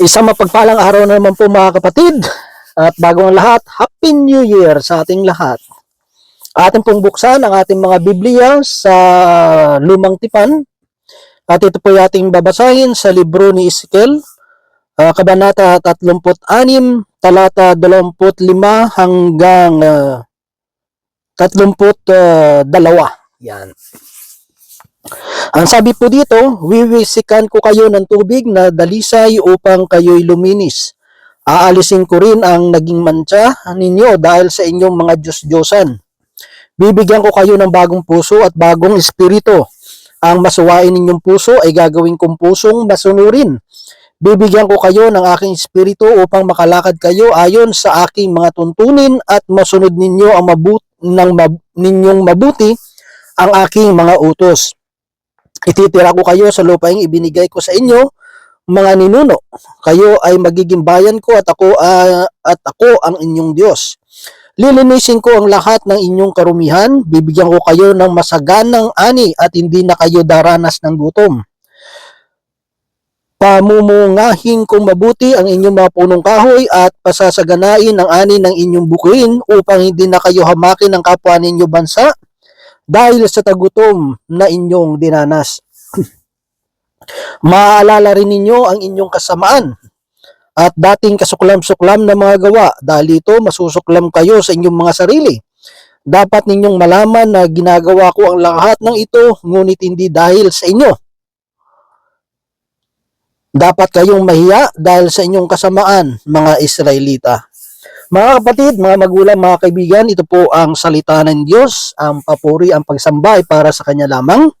Isang mapagpalang araw na naman po mga kapatid. At bago ang lahat, Happy New Year sa ating lahat. Atin pong buksan ang ating mga Biblia sa Lumang Tipan. At ito po yung ating babasahin sa libro ni Ezekiel, ah, Kabanata 36, talata 25 hanggang ah, 32. Yan. Ang sabi po dito, wiwisikan ko kayo ng tubig na dalisay upang kayo'y luminis. Aalisin ko rin ang naging mantsa ninyo dahil sa inyong mga Diyos-Diyosan. Bibigyan ko kayo ng bagong puso at bagong espiritu. Ang masuwain ninyong puso ay gagawin kong pusong masunurin. Bibigyan ko kayo ng aking espiritu upang makalakad kayo ayon sa aking mga tuntunin at masunod ninyo ang mabut ng mab- ninyong mabuti ang aking mga utos. Ititira ko kayo sa lupaing ibinigay ko sa inyo, mga ninuno. Kayo ay magiging bayan ko at ako ah, at ako ang inyong Diyos. Lilinisin ko ang lahat ng inyong karumihan, bibigyan ko kayo ng masaganang ani at hindi na kayo daranas ng gutom. Pamumungahin kong mabuti ang inyong mga punong kahoy at pasasaganain ang ani ng inyong bukuin upang hindi na kayo hamakin ng kapwa ninyo bansa dahil sa tagutom na inyong dinanas. Maaalala rin ninyo ang inyong kasamaan at dating kasuklam-suklam na mga gawa dahil dito masusuklam kayo sa inyong mga sarili. Dapat ninyong malaman na ginagawa ko ang lahat ng ito ngunit hindi dahil sa inyo. Dapat kayong mahiya dahil sa inyong kasamaan, mga Israelita. Mga kapatid, mga magulang, mga kaibigan, ito po ang salita ng Diyos, ang papuri, ang pagsamba ay para sa Kanya lamang.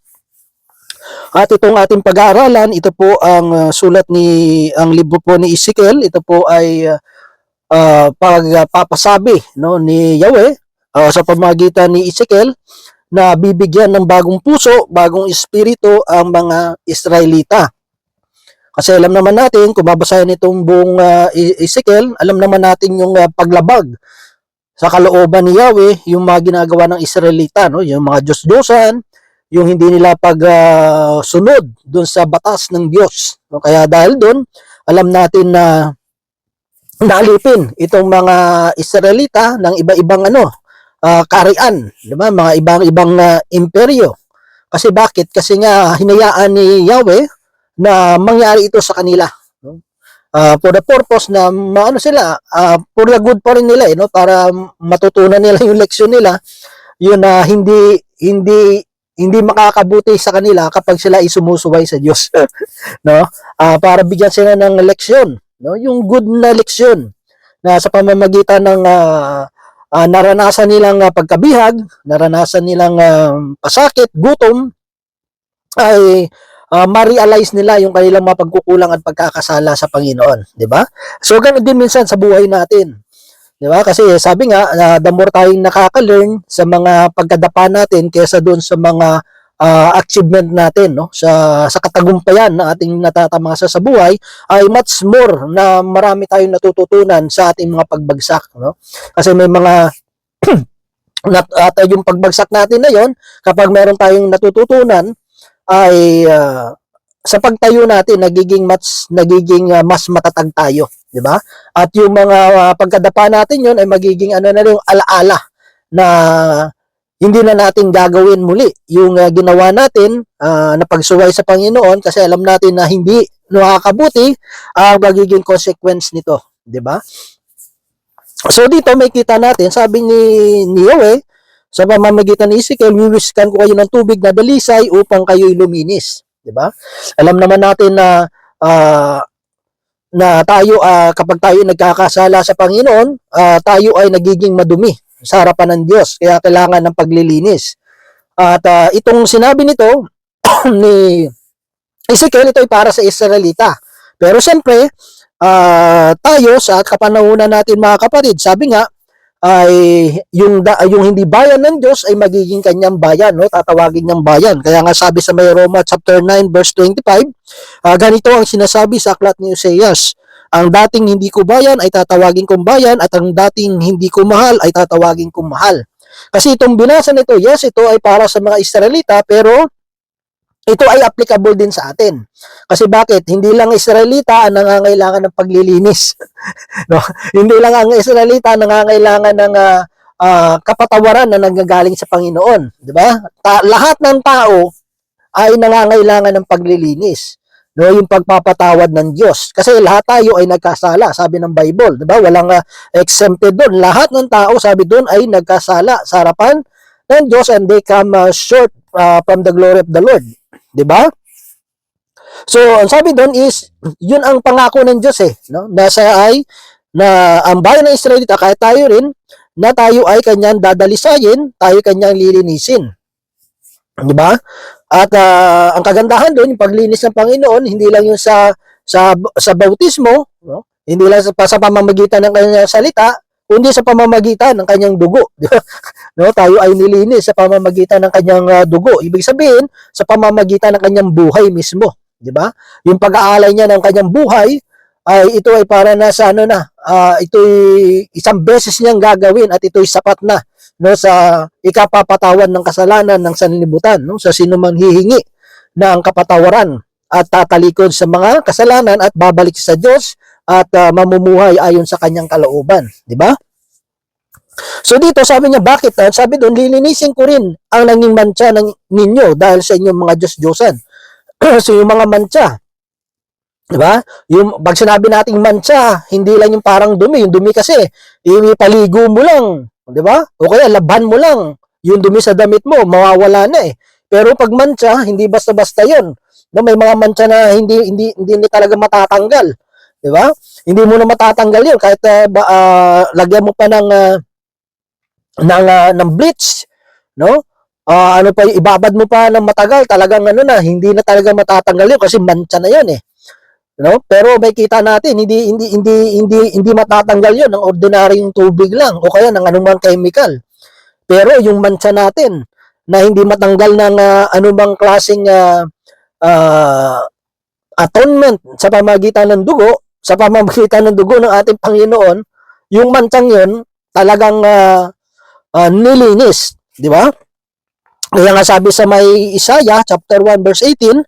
At itong ating pag-aaralan, ito po ang uh, sulat ni, ang libro po ni Ezekiel, ito po ay uh, uh, pagpapasabi no, ni Yahweh uh, sa pamagitan ni Ezekiel na bibigyan ng bagong puso, bagong espiritu ang mga Israelita. Kasi alam naman natin, kung babasahin itong buong uh, Ezekiel, alam naman natin yung uh, paglabag sa kalooban ni Yahweh, yung mga ginagawa ng Israelita, no? yung mga Diyos-Diyosan, yung hindi nila pag uh, sunod dun sa batas ng Diyos. No? Kaya dahil dun, alam natin na nalipin itong mga Israelita ng iba-ibang ano, uh, karian, di ba? Mga ibang-ibang uh, imperyo. Kasi bakit? Kasi nga hinayaan ni Yahweh na mangyari ito sa kanila. No? Uh, for the purpose na maano sila, uh, for the good pa rin nila eh, no? para matutunan nila yung leksyon nila, yun na hindi hindi hindi makakabuti sa kanila kapag sila ay sumusuway sa Diyos. no? Uh, para bigyan sila ng leksyon, no? Yung good na leksyon na sa pamamagitan ng uh, uh, naranasan nilang uh, pagkabihag, naranasan nilang uh, pasakit, gutom, ay uh, ma-realize nila yung kanilang mga pagkukulang at pagkakasala sa Panginoon, 'di ba? So ganun din minsan sa buhay natin. 'Di ba? Kasi sabi nga, uh, the more tayong nakaka-learn sa mga pagkadapa natin kaysa doon sa mga uh, achievement natin, no? Sa sa katagumpayan na ating natatamasa sa buhay ay much more na marami tayong natututunan sa ating mga pagbagsak, no? Kasi may mga nat, at yung pagbagsak natin na yon kapag meron tayong natututunan ay uh, sa pagtayo natin nagiging mas nagiging uh, mas matatag tayo, 'di ba? At yung mga uh, pagkadapa natin 'yon ay magiging ano na yung alaala na hindi na natin gagawin muli yung uh, ginawa natin uh, na pagsuway sa Panginoon kasi alam natin na hindi nakakabuti ang uh, magiging consequence nito, 'di ba? So dito may kita natin, sabi ni ni Yahweh, sa pamamagitan ni Ezekiel, wiwiskan ko kayo ng tubig na dalisay upang kayo'y luminis. 'Di ba? Alam naman natin na uh, na tayo uh, kapag tayo nagkakasala sa Panginoon, uh, tayo ay nagiging madumi sa harapan ng Diyos. Kaya kailangan ng paglilinis. At uh, itong sinabi nito ni Ezekiel, ito ay para sa Israelita. Pero siyempre, uh, tayo sa kapanahunan natin mga kapatid, sabi nga, ay yung da, yung hindi bayan ng Diyos ay magiging kanyang bayan no? Tatawagin niyang bayan. Kaya nga sabi sa may Roma chapter 9 verse 25 uh, ganito ang sinasabi sa aklat ni Oseas ang dating hindi ko bayan ay tatawagin kong bayan at ang dating hindi ko mahal ay tatawagin kong mahal. Kasi itong binasa nito yes ito ay para sa mga Israelita pero ito ay applicable din sa atin. Kasi bakit? Hindi lang Israelita ang nangangailangan ng paglilinis. no? Hindi lang ang Israelita ang nangangailangan ng ah, ah, kapatawaran na nanggagaling sa Panginoon, 'di ba? Ta- lahat ng tao ay nangangailangan ng paglilinis. No, yung pagpapatawad ng Diyos. Kasi lahat tayo ay nagkasala, sabi ng Bible, 'di ba? Walang ah, exempted doon. Lahat ng tao, sabi doon, ay nagkasala sa harapan ng Diyos and they come ah, short ah, from the glory of the Lord. 'Di ba? So, ang sabi doon is, yun ang pangako ng Diyos eh, no? Nasa ay na ang bayan ng Israelita kahit tayo rin na tayo ay kanyang dadalisayin, tayo kanyang lilinisin. 'Di ba? At ah, ang kagandahan doon, yung paglinis ng Panginoon, hindi lang yung sa sa sa bautismo, no? Hindi lang sa, sa pamamagitan ng kanyang salita, kundi sa pamamagitan ng kanyang dugo. No, tayo ay nilinis sa pamamagitan ng kanyang ah, dugo. Ibig sabihin, sa pamamagitan ng kanyang buhay mismo, 'di ba? Yung pag-aalay niya ng kanyang buhay ay ito ay para na sa ano na, ah, ito'y isang beses niyang gagawin at ito'y sapat na no sa ikapapatawan ng kasalanan ng sanlibutan no sa sino hihingi na ang kapatawaran at tatalikod sa mga kasalanan at babalik sa Diyos at ah, mamumuhay ayon sa kanyang kalooban, di ba? So dito sabi niya bakit? Ah, sabi doon lilinisin ko rin ang nanging mantsa ng ninyo dahil sa inyong mga Diyos-Diyosan. so yung mga mantsa, di ba? Yung pag sinabi nating mantsa, hindi lang yung parang dumi, yung dumi kasi ipaligo mo lang, di ba? O kaya laban mo lang, yung dumi sa damit mo, mawawala na eh. Pero pag mantsa, hindi basta-basta 'yon. No, may mga mantsa na hindi hindi hindi, hindi talaga matatanggal, di ba? Hindi mo na matatanggal 'yon kahit ah, ba, ah, lagyan mo pa ng ah, ng ah, ng bleach, no? Ah, ano pa ibabad mo pa ng matagal, talagang ano na, hindi na talaga matatanggal 'yon kasi mantsa na 'yon eh. No? Pero may kita natin hindi hindi hindi hindi hindi matatanggal 'yon ng ordinaryong tubig lang o kaya ng anumang chemical. Pero yung mantsa natin na hindi matanggal ng ah, anumang klaseng ah, ah, atonement sa pamagitan ng dugo, sa pamamagitan ng dugo ng ating Panginoon, yung mantsang 'yon talagang ah, ah, nilinis, di ba? Kaya nga sabi sa may Isaiah chapter 1 verse 18,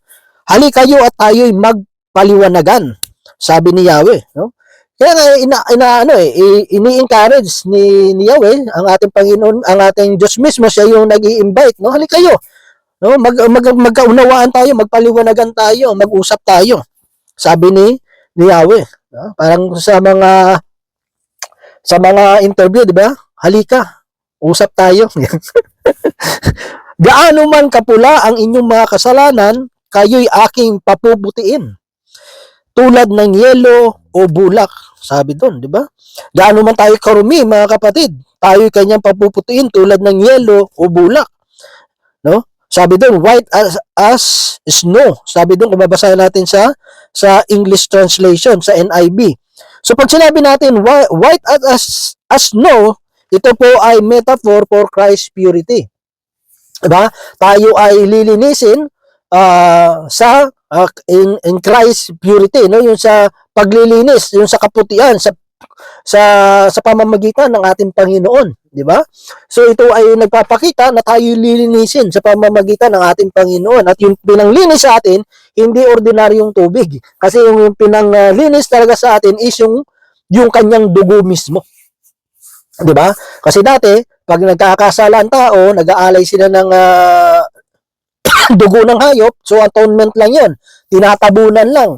hali kayo at tayo'y magpaliwanagan, sabi ni Yahweh, no? Kaya nga ina, ina ano eh ini-encourage ni, ni Yahweh ang ating Panginoon, ang ating Diyos mismo siya yung nag-i-invite, no? Hali kayo. No, mag, mag magkaunawaan tayo, magpaliwanagan tayo, mag-usap tayo. Sabi ni ni Yahweh, no? Parang sa mga sa mga interview, di ba? Halika, usap tayo. Gaano man kapula ang inyong mga kasalanan, kayo'y aking papubutiin. Tulad ng yelo o bulak, sabi doon, di ba? Gaano man tayo karumi, mga kapatid, tayo'y kanyang papuputiin tulad ng yelo o bulak. No? Sabi doon, white as, as snow. Sabi doon, kung babasahin natin sa sa English translation, sa NIV. So pag sinabi natin whi- white as, as, snow, ito po ay metaphor for Christ's purity. Diba? Tayo ay lilinisin ah, sa ah, in, in Christ's purity, no? Yung sa paglilinis, yung sa kaputian, sa sa sa pamamagitan ng ating Panginoon, di ba? So ito ay nagpapakita na tayo lilinisin sa pamamagitan ng ating Panginoon at yung pinanglinis sa atin hindi ordinaryong tubig kasi yung, yung pinanglinis talaga sa atin is yung yung kanyang dugo mismo. 'Di ba? Kasi dati pag nagkakasala ang tao, nag-aalay sila ng ah, dugo ng hayop, so atonement lang 'yon. Tinatabunan lang.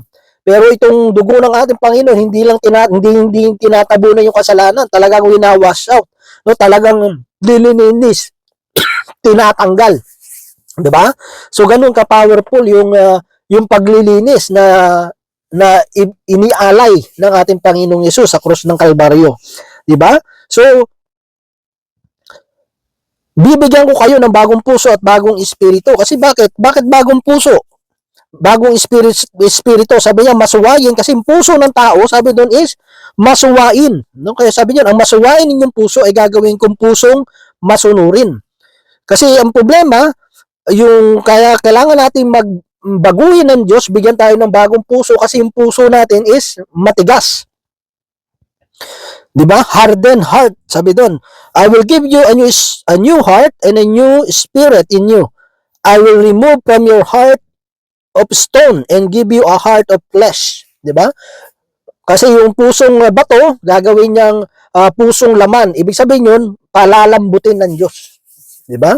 Pero itong dugo ng ating Panginoon, hindi lang tina, hindi, hindi tinatabunan yung kasalanan, talagang winawash out. No, talagang lilininis, tinatanggal. 'Di ba? So ganun ka powerful yung ah, yung paglilinis na na inialay ng ating Panginoong Yesus sa krus ng Kalbaryo. 'Di ba? So bibigyan ko kayo ng bagong puso at bagong espiritu. Kasi bakit? Bakit bagong puso? Bagong spirit, espiritu. Sabi niya, masuwain. Kasi yung puso ng tao, sabi doon is, masuwain. No? Kaya sabi niya, ang masuwain ninyong puso ay gagawin kong pusong masunurin. Kasi ang problema, yung kaya kailangan natin magbaguhin ng Diyos, bigyan tayo ng bagong puso kasi yung puso natin is matigas. 'Di ba? Hardened heart, sabi doon. I will give you a new, a new heart and a new spirit in you. I will remove from your heart of stone and give you a heart of flesh. Di ba? Kasi yung pusong uh, bato, gagawin niyang uh, pusong laman. Ibig sabihin yun, palalambutin ng Diyos. Di ba?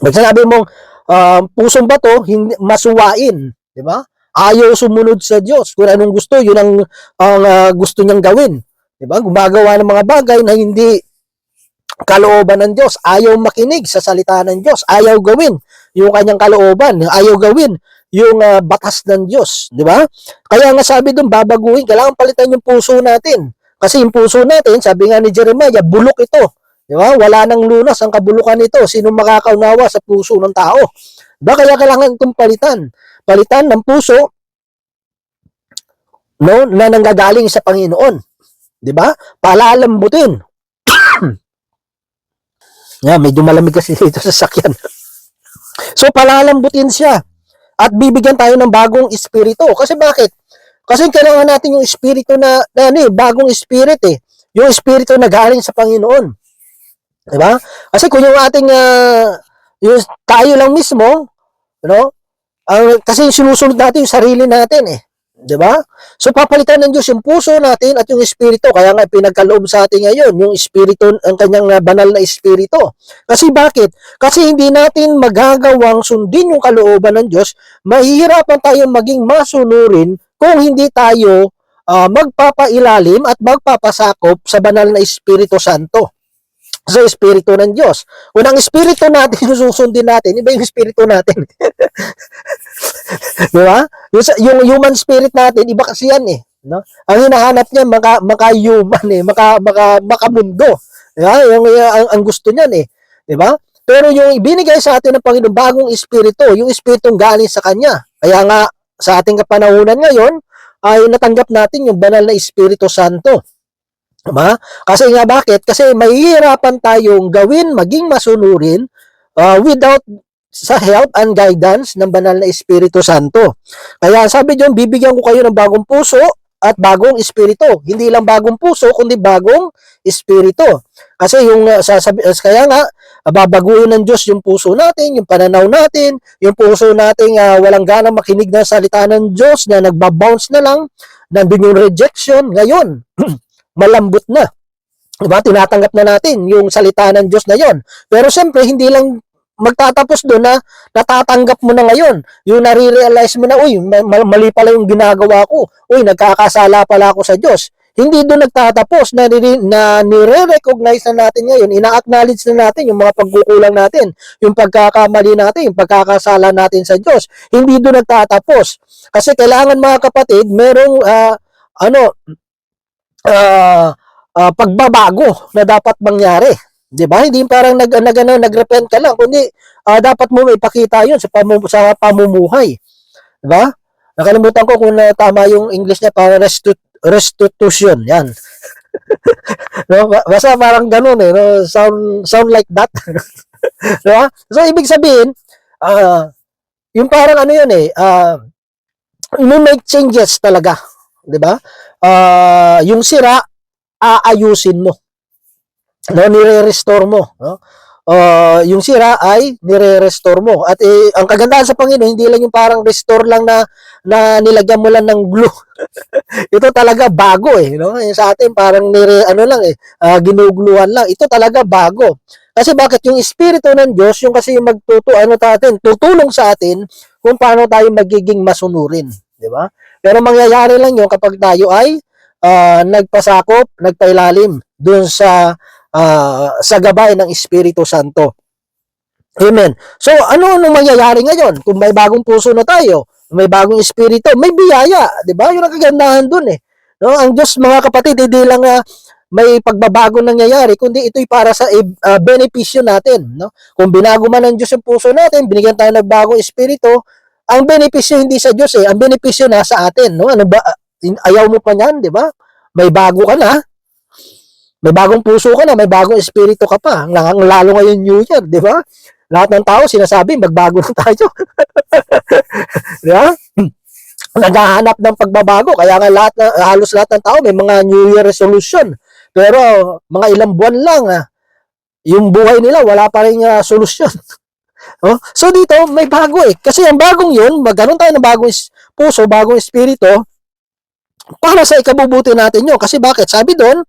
Pag sinabi mong uh, pusong bato, hindi, masuwain. Di ba? Ayaw sumunod sa Diyos. Kung anong gusto, yun ang, ang uh, gusto niyang gawin. Di ba? Gumagawa ng mga bagay na hindi kalooban ng Diyos. Ayaw makinig sa salita ng Diyos. Ayaw gawin yung kanyang kalooban. Ayaw gawin yung uh, batas ng Diyos. Di ba? Kaya nga sabi doon, babaguhin. Kailangan palitan yung puso natin. Kasi yung puso natin, sabi nga ni Jeremiah, bulok ito. Di ba? Wala nang lunas ang kabulukan nito. Sino makakaunawa sa puso ng tao? Ba kaya kailangan itong palitan. Palitan ng puso no, na nanggagaling sa Panginoon. Di ba? Palalambutin. yeah, medyo malamig kasi dito sa sakyan. so, palalambutin siya. At bibigyan tayo ng bagong espiritu. Kasi bakit? Kasi kailangan natin yung espiritu na, na ano eh, bagong spirit eh. Yung espiritu na galing sa Panginoon. Di ba? Kasi kung yung ating, uh, yung tayo lang mismo, no? Ang, kasi sinusunod natin yung sarili natin eh. 'Di ba? So papalitan ng Diyos yung puso natin at yung espiritu. Kaya nga pinagkaloob sa atin ngayon yung espiritu ang kanyang uh, banal na espiritu. Kasi bakit? Kasi hindi natin magagawang sundin yung kalooban ng Diyos, mahihirapan tayong maging masunurin kung hindi tayo uh, magpapailalim at magpapasakop sa banal na Espiritu Santo sa Espiritu ng Diyos. Kung ang Espiritu natin susundin natin, iba yung Espiritu natin. Di ba? Yung, yung human spirit natin, iba kasi yan eh. No? Ang hinahanap niya, maka, maka-human eh, maka, maka, makamundo. Di ba? Yung, yung, ang, ang gusto niyan eh. Di ba? Pero yung ibinigay sa atin ng Panginoon, bagong espiritu, yung espiritong galing sa Kanya. Kaya nga, sa ating kapanahunan ngayon, ay natanggap natin yung banal na Espiritu Santo. Diba? Kasi nga bakit? Kasi mahihirapan tayong gawin, maging masunurin uh, without sa help and guidance ng banal na Espiritu Santo. Kaya sabi diyon, bibigyan ko kayo ng bagong puso at bagong espiritu. Hindi lang bagong puso, kundi bagong espiritu. Kasi yung uh, sasabi, uh, kaya nga, uh, babaguhin ng Diyos yung puso natin, yung pananaw natin, yung puso natin uh, walang ganang makinig ng salita ng Diyos na nagbabounce na lang, nandun yung rejection. Ngayon, malambot na. Diba? Tinatanggap na natin yung salita ng Diyos na yon. Pero siyempre, hindi lang magtatapos doon na natatanggap mo na ngayon. Yung nare-realize mo na, uy, mali pala yung ginagawa ko. Uy, nagkakasala pala ako sa Diyos. Hindi doon nagtatapos na, na nire-recognize na natin ngayon, ina-acknowledge na natin yung mga pagkukulang natin, yung pagkakamali natin, yung pagkakasala natin sa Diyos. Hindi doon nagtatapos. Kasi kailangan mga kapatid, merong uh, ano, uh, uh, pagbabago na dapat mangyari. 'Di ba? Hindi parang nag nag ano, nagrepent ka lang, kundi uh, dapat mo may ipakita 'yon sa pamum sa pamumuhay. 'Di ba? Nakalimutan ko kung uh, tama yung English niya para restut restitution. Yan. no, basta parang ganoon eh, no? sound sound like that. 'Di ba? So ibig sabihin, uh, yung parang ano 'yun eh, uh, make changes talaga, 'di ba? Uh, yung sira aayusin mo. No nire-restore mo no? Uh, yung sira ay nire-restore mo. At eh, ang kagandahan sa Panginoon hindi lang yung parang restore lang na na nilagyan mo lang ng glue. Ito talaga bago eh no? Yung sa atin parang nire ano lang eh uh, ginugluhan lang. Ito talaga bago. Kasi bakit? Yung espiritu ng Diyos yung kasi yung magtuto ano natin tutulong sa atin kung paano tayo magiging masunurin di ba pero mangyayari lang yun kapag tayo ay uh, nagpasakop nagpailalim dun sa uh, sa gabay ng Espiritu Santo. Amen. So, ano nung mangyayari ngayon? Kung may bagong puso na tayo, may bagong espiritu, may biyaya, 'di ba? Yun ang kagandahan doon eh. No, ang Diyos mga kapatid, hindi lang uh, may pagbabago nangyayari, kundi ito'y para sa uh, benepisyo natin, no? Kung binago man ng Diyos yung puso natin, binigyan tayo ng bagong espiritu, ang benepisyo hindi sa Diyos eh, ang benepisyo nasa atin, no? Ano ba ayaw mo pa niyan, 'di ba? May bago ka na, may bagong puso ka na, may bagong espiritu ka pa. Lalo ngayon New Year, di ba? Lahat ng tao sinasabi, magbago na tayo. di ba? Naghahanap ng pagbabago. Kaya nga lahat, halos lahat ng tao may mga New Year resolution. Pero mga ilang buwan lang, ah, yung buhay nila wala pa rin uh, solusyon. Oh, so dito may bago eh. Kasi ang bagong 'yun, magkaroon tayo ng bagong puso, bagong espiritu para sa ikabubuti natin 'yun. Kasi bakit? Sabi doon,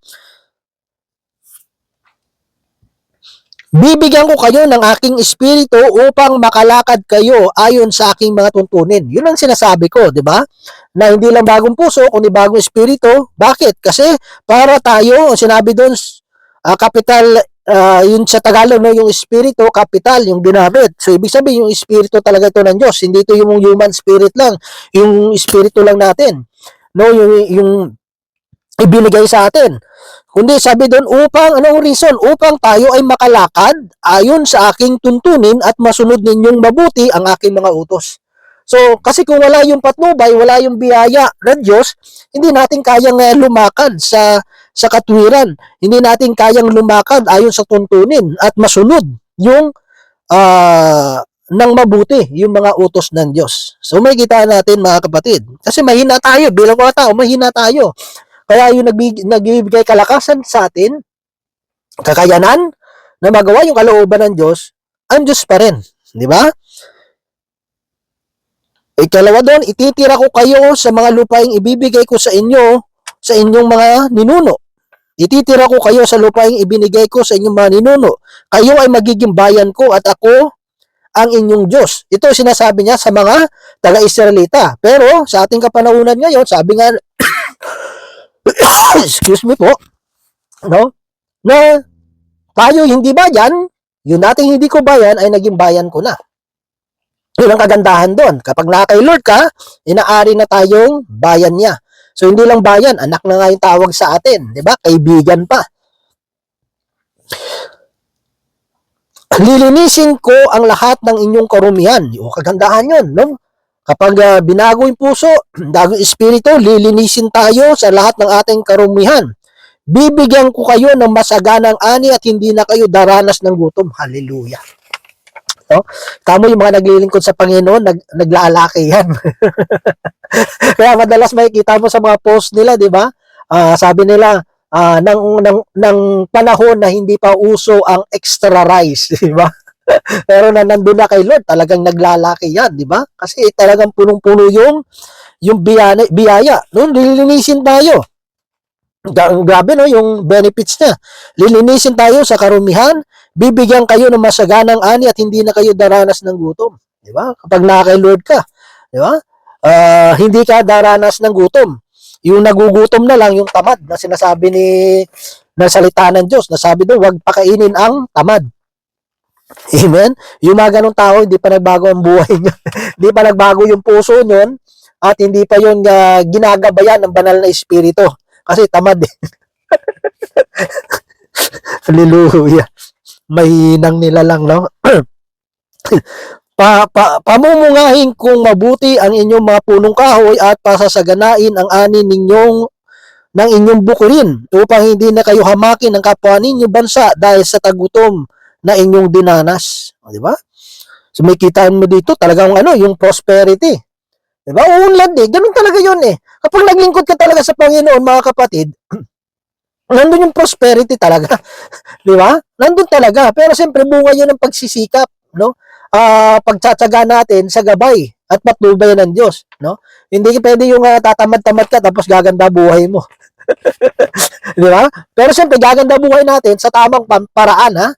Bibigyan ko kayo ng aking espiritu upang makalakad kayo ayon sa aking mga tuntunin. Yun ang sinasabi ko, di ba? Na hindi lang bagong puso, kundi bagong espiritu. Bakit? Kasi para tayo, sinabi doon, ah, capital, ah, yun sa Tagalog, no, yung espiritu, capital, yung ginamit. So, ibig sabihin, yung espiritu talaga ito ng Diyos. Hindi ito yung human spirit lang. Yung espiritu lang natin. No, yung, yung ibinigay sa atin. Kundi sabi doon, upang, anong reason? Upang tayo ay makalakad ayon sa aking tuntunin at masunod ninyong mabuti ang aking mga utos. So, kasi kung wala yung patnubay, wala yung biyaya ng Diyos, hindi natin kayang eh, lumakad sa sa katwiran. Hindi natin kayang lumakad ayon sa tuntunin at masunod yung ah ng mabuti, yung mga utos ng Diyos. So, may kita natin mga kapatid. Kasi mahina tayo, bilang mga tao, mahina tayo. Kaya yung nagbig, nagbibigay kalakasan sa atin, kakayanan na magawa yung kalooban ng Diyos, ang Diyos pa rin. Di ba? Ikalawa doon, ititira ko kayo sa mga lupaing ibibigay ko sa inyo, sa inyong mga ninuno. Ititira ko kayo sa lupaing ibinigay ko sa inyong mga ninuno. Kayo ay magiging bayan ko at ako ang inyong Diyos. Ito sinasabi niya sa mga taga-Israelita. Pero sa ating kapanahunan ngayon, sabi nga excuse me po, no? Na tayo hindi bayan, yung dating hindi ko bayan ay naging bayan ko na. Yun ang kagandahan doon. Kapag na kay Lord ka, inaari na tayong bayan niya. So hindi lang bayan, anak na nga yung tawag sa atin, 'di ba? Kaibigan pa. Lilinisin ko ang lahat ng inyong karumihan. O kagandahan 'yun, no? Kapag ah, binago yung puso, bagong espiritu, lilinisin tayo sa lahat ng ating karumihan. Bibigyan ko kayo ng masaganang ani at hindi na kayo daranas ng gutom. Hallelujah. No? Tamo yung mga naglilingkod sa Panginoon, nag, naglalaki yan. Kaya madalas makikita mo sa mga post nila, di ba? Ah, sabi nila, ah, ng, ng, ng panahon na hindi pa uso ang extra rice, di ba? Pero na nandun na kay Lord, talagang naglalaki yan, di ba? Kasi talagang punong-puno yung yung biyaya, biyaya. No, lilinisin tayo. Grabe no, yung benefits niya. Lilinisin tayo sa karumihan, bibigyan kayo ng masaganang ani at hindi na kayo daranas ng gutom. Di ba? Kapag na kay Lord ka, di ba? Ah, hindi ka daranas ng gutom. Yung nagugutom na lang, yung tamad na sinasabi ni na salita ng Diyos, na sabi doon, huwag pakainin ang tamad. Amen? Yung mga ganong tao, hindi pa nagbago ang buhay niya. hindi pa nagbago yung puso niyon at hindi pa yun ah, ginagabayan ng banal na espiritu. Kasi tamad eh. Hallelujah. Mahinang nila lang, no? pa, pa, pamumungahin kung mabuti ang inyong mga punong kahoy at pasasaganain ang ani ninyong ng inyong bukurin upang hindi na kayo hamakin ng kapwa ninyo bansa dahil sa tagutom na inyong dinanas. O, di ba? So may kitaan mo dito talagang ano, yung prosperity. Di ba? Uunlad eh. Ganun talaga yun eh. Kapag naglingkod ka talaga sa Panginoon, mga kapatid, nandun yung prosperity talaga. Di ba? Nandun talaga. Pero siyempre, bunga yun ng pagsisikap, no? Ah, pagtsatsaga natin sa gabay at patnubay ng Diyos, no? Hindi pwede yung ah, tatamad-tamad ka tapos gaganda buhay mo. Di ba? Pero siyempre, gaganda buhay natin sa tamang paraan, ha?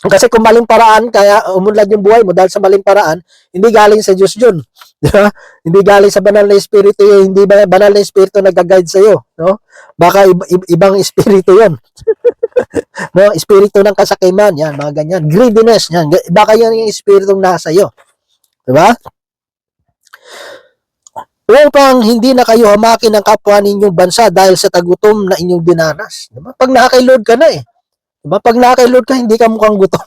Kasi kung maling paraan, kaya umunlad yung buhay mo dahil sa maling paraan, hindi galing sa Diyos yun. Di ba? Hindi galing sa banal na espiritu yun, hindi ba banal na espiritu nag-guide sa iyo, no? Baka ib- ib- ibang espiritu 'yon. no, espiritu ng kasakiman, yan, mga ganyan. Greediness, yan. Baka yan yung espiritu nasa iyo. Di ba? Upang hindi na kayo hamakin ng kapwa ninyong bansa dahil sa tagutom na inyong dinanas. Di ba? Pag nakakay Lord ka na eh. Di ba? Pag nakakay Lord ka, hindi ka mukhang gutom.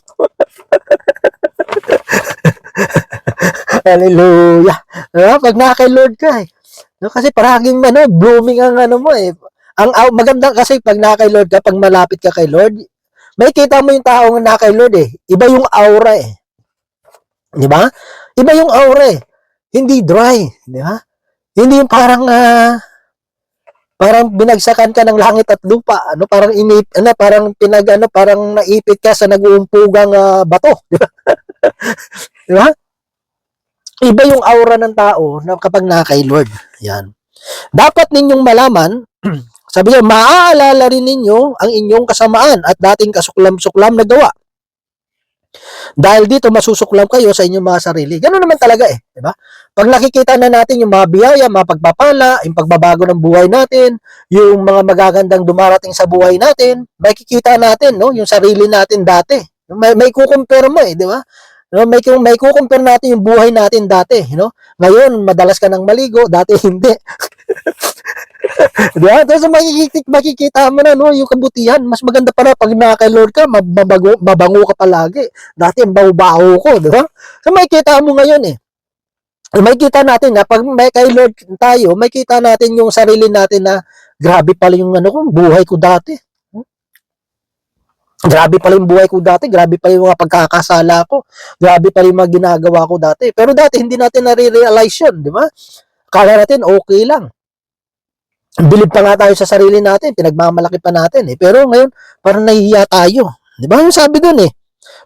Hallelujah. Diba? Pag nakakay Lord ka eh. No, kasi paraging ano, blooming ang ano mo eh. Ang maganda kasi pag nakakay Lord ka, pag malapit ka kay Lord, may kita mo yung taong nakakay Lord eh. Iba yung aura eh. Di ba? Iba yung aura eh. Hindi dry. Di ba? Hindi yung parang ah, parang binagsakan ka ng langit at lupa. Ano, parang inip, ano, parang pinag, ano, parang naipit ka sa nag-uumpugang ah, bato. Di ba? Di ba? Iba yung aura ng tao na kapag na kay Lord. Yan. Dapat ninyong malaman, sabi niya, maaalala rin ninyo ang inyong kasamaan at dating kasuklam-suklam na gawa. Dahil dito masusuklam kayo sa inyong mga sarili. Ganun naman talaga eh, di ba? Pag nakikita na natin yung mga biyaya, mga pagpapala, yung pagbabago ng buhay natin, yung mga magagandang dumarating sa buhay natin, makikita natin, no, yung sarili natin dati. May may kukumpare mo eh, di ba? No, may may kukumpare natin yung buhay natin dati, no? Ngayon, madalas ka nang maligo, dati hindi. Di ba? Tapos makikita, makikita mo na no, yung kabutihan. Mas maganda para pag nakaka Lord ka, mabago, mabango ka palagi. Dati ang baho-baho ko, di ba? So makikita mo ngayon eh. Makikita natin na pag may kay Lord tayo, makikita natin yung sarili natin na grabe pala yung ano ko, buhay ko dati. Grabe pala yung buhay ko dati, grabe pala yung mga pagkakasala ko, grabe pala yung mga ginagawa ko dati. Pero dati hindi natin nare-realize yun, di ba? Kala natin okay lang. Bilib pa nga tayo sa sarili natin, pinagmamalaki pa natin eh. Pero ngayon, parang nahihiya tayo. Di ba? Yung sabi dun eh.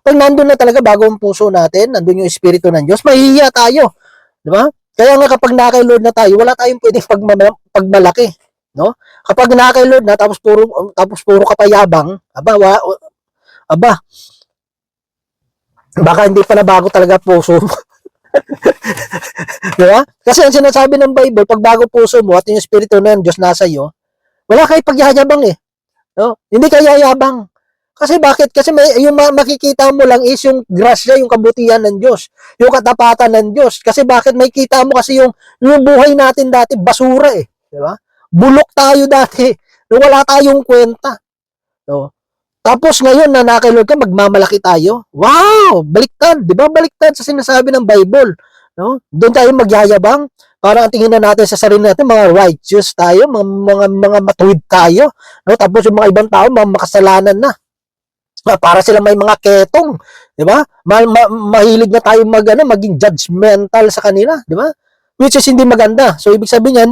Pag nandun na talaga bago ang puso natin, nandun yung espiritu ng Diyos, mahihiya tayo. Di ba? Kaya nga kapag nakay Lord na tayo, wala tayong pwedeng pagma- pagmalaki. No? Kapag nakay Lord na, tapos puro, tapos puro kapayabang, aba, wa, aba, baka hindi pa nabago talaga puso. Di ba? Kasi ang sinasabi ng Bible, pag bago puso mo at yung Espiritu ng Diyos nasa iyo, wala kayo pagyayabang eh. No? Hindi kayo yayabang. Kasi bakit? Kasi may, yung ma- makikita mo lang is yung grasya, yung kabutihan ng Diyos, yung katapatan ng Diyos. Kasi bakit may kita mo kasi yung, yung buhay natin dati, basura eh. Di ba? Bulok tayo dati. No, wala tayong kwenta. No? Tapos ngayon na nakilod ka, magmamalaki tayo. Wow! Baliktad, 'di ba? Baliktad sa sinasabi ng Bible, no? Doon tayo magyayabang. Para ang tingin na natin sa sarili natin, mga righteous tayo, mga mga, mga matuwid tayo, no? Tapos yung mga ibang tao, mga makasalanan na. Ah, Para sila may mga ketong, 'di ba? Ma- ma- mahilig na tayo mag ano, maging judgmental sa kanila, 'di ba? Which is hindi maganda. So ibig sabihin yan,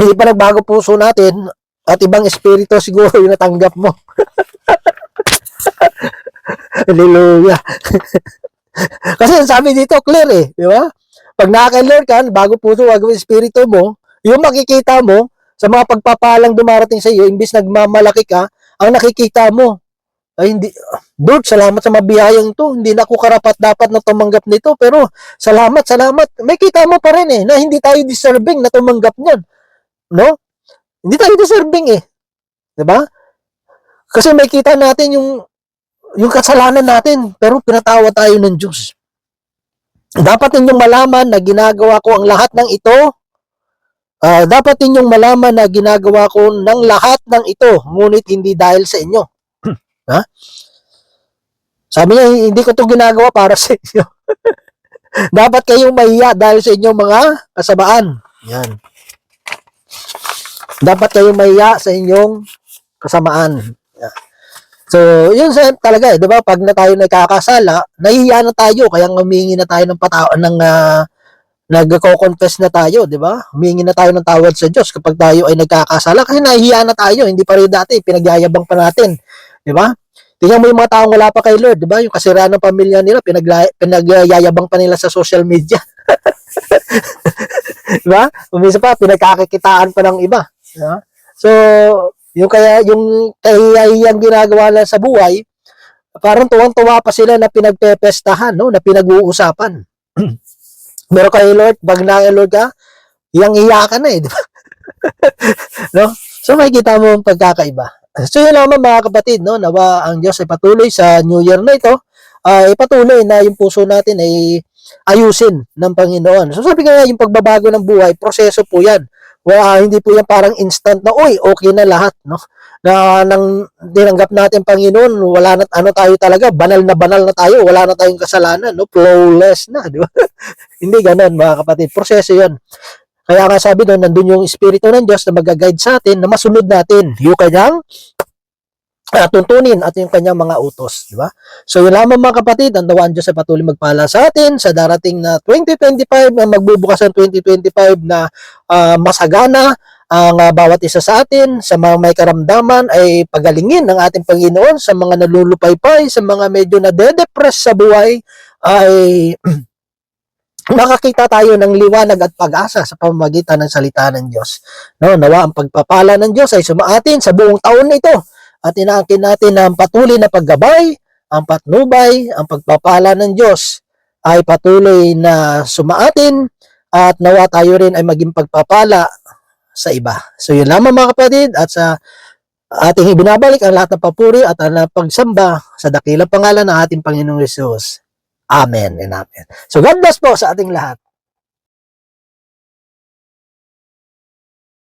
hindi pa nagbago puso natin, at ibang espiritu siguro yung natanggap mo. Hallelujah. Kasi sabi dito, clear eh. Di ba? Pag nakaka-Lord ka, bago puso, bago espiritu mo, yung makikita mo, sa mga pagpapalang dumarating sa iyo, imbis nagmamalaki ka, ang nakikita mo, ay hindi, Lord, salamat sa mabiyayang to. Hindi na ako karapat dapat na tumanggap nito. Pero, salamat, salamat. May kita mo pa rin eh, na hindi tayo deserving na tumanggap niyan. No? Hindi tayo deserving eh. ba? Kasi may kita natin yung yung kasalanan natin, pero pinatawa tayo ng Diyos. Dapat ninyong malaman na ginagawa ko ang lahat ng ito. Ah, dapat ninyong malaman na ginagawa ko ng lahat ng ito, ngunit hindi dahil sa inyo. ha? Sabi niya, hindi ko 'to ginagawa para sa inyo. dapat kayong mahiya dahil sa inyong mga kasamaan. Yan dapat kayo mahiya sa inyong kasamaan. So, yun sa talaga eh, 'di ba? Pag na tayo nagkakasala, nahihiya na tayo kaya humingi na tayo ng patao ng uh, nagko-confess na tayo, 'di ba? Humingi na tayo ng tawad sa Diyos kapag tayo ay nagkakasala kasi nahihiya na tayo, hindi pa rin dati pinagyayabang pa natin, 'di ba? Tingnan mo yung mga taong wala pa kay Lord, 'di ba? Yung kasiraan ng pamilya nila, pinagla, pinagyayabang pa nila sa social media. 'Di ba? Umisa pa pinagkakikitaan pa ng iba. Yeah? So, yung kaya yung kahiyahiyang ginagawa nila sa buhay, parang tuwang-tuwa pa sila na pinagpepestahan, no? Na pinag-uusapan. Pero kay Lord, pag na Lord ka, iyang iya ka na eh, di ba? no? So makikita mo ang pagkakaiba. So yun lamang mga kapatid, no? Nawa ang Diyos ay patuloy sa New Year na ito, ay patuloy na yung puso natin ay ayusin ng Panginoon. So sabi nga yung pagbabago ng buhay, proseso po yan. Well, hindi po yan parang instant na, uy, okay na lahat, no? Na nang dinanggap natin Panginoon, wala na ano tayo talaga, banal na banal na tayo, wala na tayong kasalanan, no? Flawless na, di ba? hindi ganoon, mga kapatid. Proseso 'yan. Kaya nga sabi doon, nandun yung Espiritu ng Diyos na mag-guide sa atin na masunod natin yung kanyang tuntunin at yung kanyang mga utos, di ba? So yun lamang mga kapatid, ang dawaan Diyos ay patuloy magpala sa atin sa darating na 2025 na magbubukas ang 2025 na uh, masagana ang ah, bawat isa sa atin, sa mga may karamdaman ay pagalingin ng ating Panginoon, sa mga nalulupaypay, sa mga medyo nade-depress sa buhay, ay makakita tayo ng liwanag at pag-asa sa pamamagitan ng salita ng Diyos. No, nawa ang pagpapala ng Diyos ay sumaatin sa buong taon na ito at inaangkin natin na ang patuloy na paggabay, ang patnubay, ang pagpapala ng Diyos ay patuloy na sumaatin at nawa tayo rin ay maging pagpapala sa iba. So yun lamang mga kapatid at sa ating ibinabalik ang lahat ng papuri at ang pagsamba sa dakilang pangalan ng ating Panginoong Yesus. Amen and amen. So God bless po sa ating lahat.